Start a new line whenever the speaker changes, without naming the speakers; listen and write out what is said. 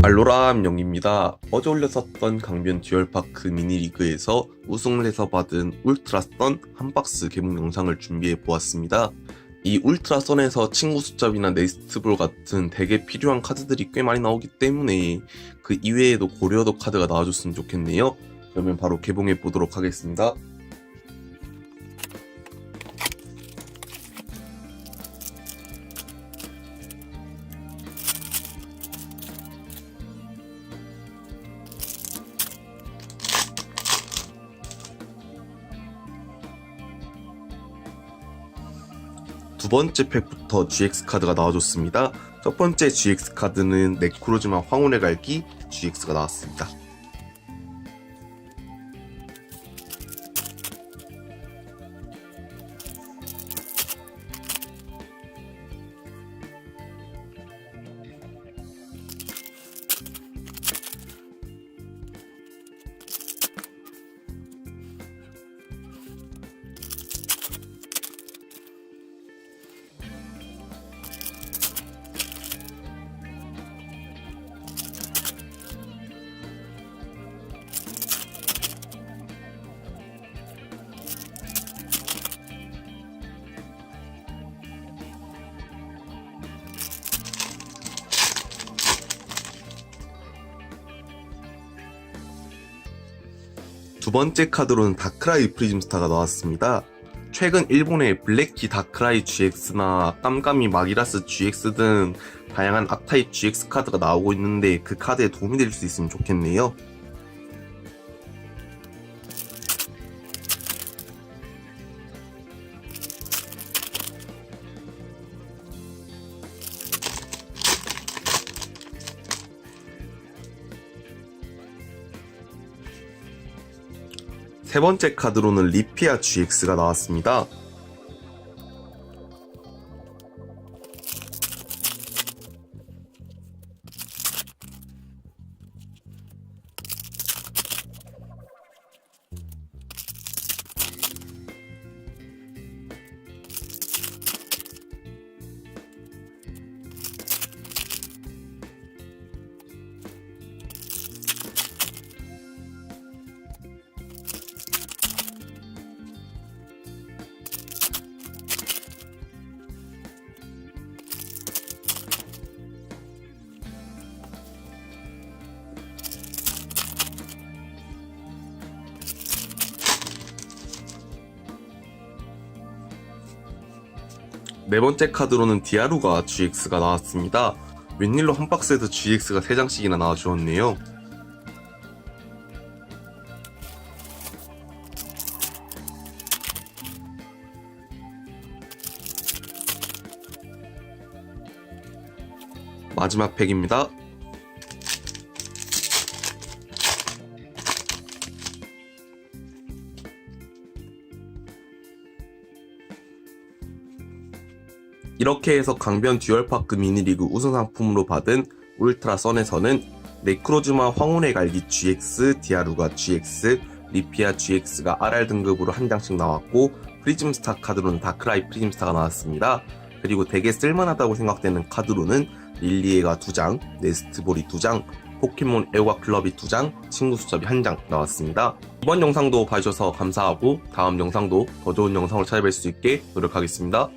알로람 영입니다. 어제 올렸었던 강변 듀얼파크 미니리그에서 우승을 해서 받은 울트라선 한 박스 개봉 영상을 준비해 보았습니다. 이 울트라선에서 친구 수첩이나 네스트볼 같은 되게 필요한 카드들이 꽤 많이 나오기 때문에 그 이외에도 고려도 카드가 나와줬으면 좋겠네요. 그러면 바로 개봉해 보도록 하겠습니다. 두 번째 팩부터 GX 카드가 나와줬습니다. 첫 번째 GX 카드는 네크로즈마 황혼의 갈기 GX가 나왔습니다. 두 번째 카드로는 다크라이 프리즘스타가 나왔습니다. 최근 일본의 블랙키 다크라이 GX나 깜깜이 마기라스 GX 등 다양한 악타입 GX 카드가 나오고 있는데 그 카드에 도움이 될 수 있으면 좋겠네요. 세 번째 카드로는 리피아 GX가 나왔습니다. 네 번째 카드로는 디아루가 GX가 나왔습니다. 웬일로 한 박스에서 GX가 3장씩이나 나와주었네요. 마지막 팩입니다. 이렇게 해서 강변 듀얼파크 미니리그 우승 상품으로 받은 울트라 선에서는 네크로즈마 황혼의 갈기 GX, 디아루가 GX, 리피아 GX가 RR 등급으로 한 장씩 나왔고 프리즘스타 카드로는 다크라이 프리즘스타가 나왔습니다. 그리고 되게 쓸만하다고 생각되는 카드로는 릴리에가 2장, 네스트볼이 2장, 포켓몬 애호가 클럽이 2장, 친구 수첩이 1장 나왔습니다. 이번 영상도 봐주셔서 감사하고 다음 영상도 더 좋은 영상을 찾아뵐 수 있게 노력하겠습니다.